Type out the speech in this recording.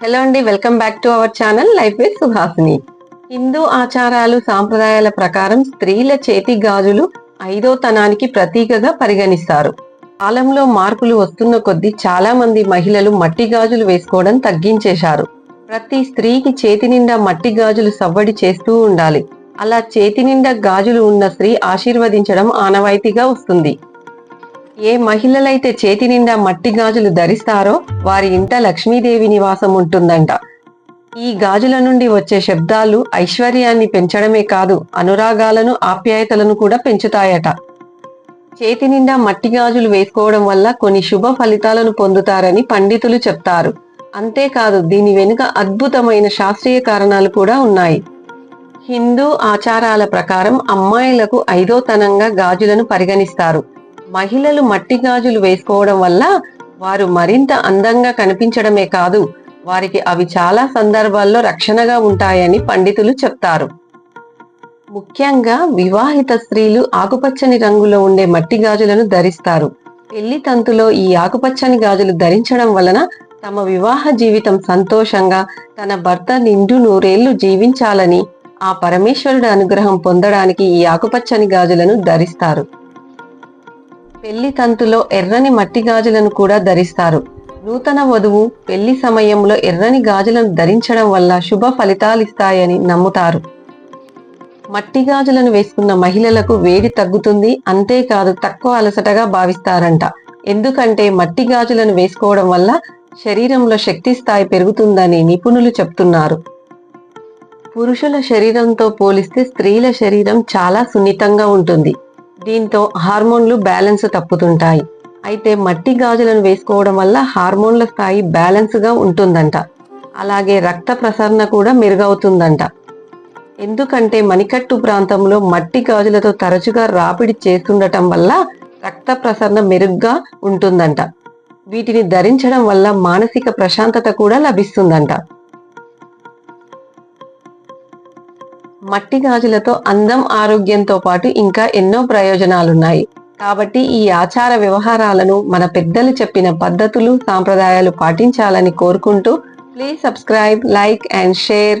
Hello అండి welcome back to our channel life with Suhasini Hindu ఆచారాలు సాంప్రదాయాల ప్రకారం స్త్రీల చేతి గాజులు ఐదో తనానికి ప్రతీకగా పరిగణిస్తారు. కాలంలో మార్పులు వస్తున్న కొద్దీ చాలా మంది మహిళలు మట్టి గాజులు వేసుకోవడం తగ్గించేశారు. ప్రతి స్త్రీకి చేతి నిండా మట్టి గాజులు సవ్వడి చేస్తూ ఉండాలి. అలా చేతి నిండా గాజులు ఉన్న స్త్రీ ఆశీర్వదించడం ఆనవాయితీగా వస్తుంది. ఏ మహిళలైతే చేతి నిండా మట్టి గాజులు ధరిస్తారో వారి ఇంట లక్ష్మీదేవి నివాసం ఉంటుందంట. ఈ గాజుల నుండి వచ్చే శబ్దాలు ఐశ్వర్యాన్ని పెంచడమే కాదు అనురాగాలను ఆప్యాయతలను కూడా పెంచుతాయట. చేతి నిండా మట్టి గాజులు వేసుకోవడం వల్ల కొన్ని శుభ ఫలితాలను పొందుతారని పండితులు చెప్తారు. అంతేకాదు దీని వెనుక అద్భుతమైన శాస్త్రీయ కారణాలు కూడా ఉన్నాయి. హిందూ ఆచారాల ప్రకారం అమ్మాయిలకు ఐదో తనంగా గాజులను పరిగణిస్తారు. మహిళలు మట్టి గాజులు వేసుకోవడం వల్ల వారు మరింత అందంగా కనిపించడమే కాదు వారికి అవి చాలా సందర్భాల్లో రక్షణగా ఉంటాయని పండితులు చెప్తారు. ముఖ్యంగా వివాహిత స్త్రీలు ఆకుపచ్చని రంగులో ఉండే మట్టి గాజులను ధరిస్తారు. పెళ్ళి తంతులో ఈ ఆకుపచ్చని గాజులు ధరించడం వలన తమ వివాహ జీవితం సంతోషంగా తన భర్త నిండు నూరేళ్ళు జీవించాలని ఆ పరమేశ్వరుడు అనుగ్రహం పొందడానికి ఈ ఆకుపచ్చని గాజులను ధరిస్తారు. పెళ్ళి తంతులో ఎర్రని మట్టి గాజులను కూడా ధరిస్తారు. నూతన వధువు పెళ్ళి సమయంలో ఎర్రని గాజులను ధరించడం వల్ల శుభ ఫలితాలిస్తాయని నమ్ముతారు. మట్టి గాజులను వేసుకున్న మహిళలకు వేడి తగ్గుతుంది అంతేకాదు తక్కువ అలసటగా భావిస్తారంట. ఎందుకంటే మట్టి గాజులను వేసుకోవడం వల్ల శరీరంలో శక్తి స్థాయి పెరుగుతుందని నిపుణులు చెప్తున్నారు. పురుషుల శరీరంతో పోలిస్తే స్త్రీల శరీరం చాలా సున్నితంగా ఉంటుంది. దీంతో హార్మోన్లు బ్యాలెన్స్ తప్పుతుంటాయి. అయితే మట్టి గాజులను వేసుకోవడం వల్ల హార్మోన్ల స్థాయి బ్యాలెన్స్గా ఉంటుందంట. అలాగే రక్త ప్రసరణ కూడా మెరుగవుతుందంట. ఎందుకంటే మణికట్టు ప్రాంతంలో మట్టి గాజులతో తరచుగా రాపిడి చేస్తుండటం వల్ల రక్త ప్రసరణ మెరుగ్గా ఉంటుందంట. వీటిని ధరించడం వల్ల మానసిక ప్రశాంతత కూడా లభిస్తుందంట. మట్టి గాజులతో అందం ఆరోగ్యంతో పాటు ఇంకా ఎన్నో ప్రయోజనాలున్నాయి. కాబట్టి ఈ ఆచార వ్యవహారాలను మన పెద్దలు చెప్పిన పద్ధతులు సాంప్రదాయాలు పాటించాలని కోరుకుంటూ please subscribe like and share